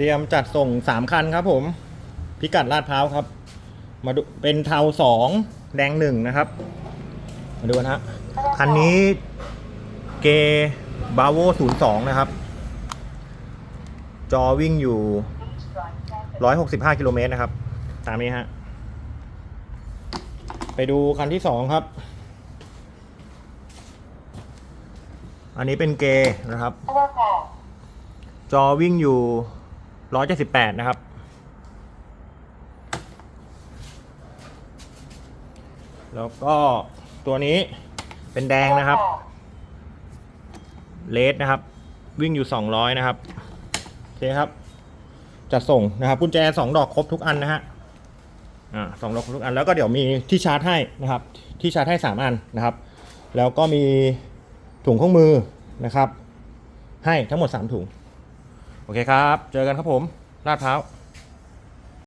เตรียมจัดส่งสามคันครับผม พิกัดลาดพร้าวครับ มาดูเป็นเทาสองแดงหนึ่งนะครับ มาดูนะฮะคันนี้เกบาโวศูนย์สองนะครับ จอวิ่งอยู่165กิโลเมตรนะครับ ตามนี้ฮะ ไปดูคันที่สองครับ อันนี้เป็นเกนะครับ จอวิ่งอยู่ 178นะครับ แล้วก็ตัวนี้เป็นแดงนะครับ เลสนะครับ วิ่งอยู่200นะครับ โอเคครับจัดส่งนะครับกุญแจสองดอกครบทุกอันนะฮะ อ่าสองดอกครบทุกอัน แล้วก็เดี๋ยวมีที่ชาร์จให้นะครับ ที่ชาร์จให้สามอันนะครับ แล้วก็มีถุงเครื่องมือนะครับ ให้ทั้งหมดสามถุง โอเคครับ เจอกันครับผมลาดพร้าว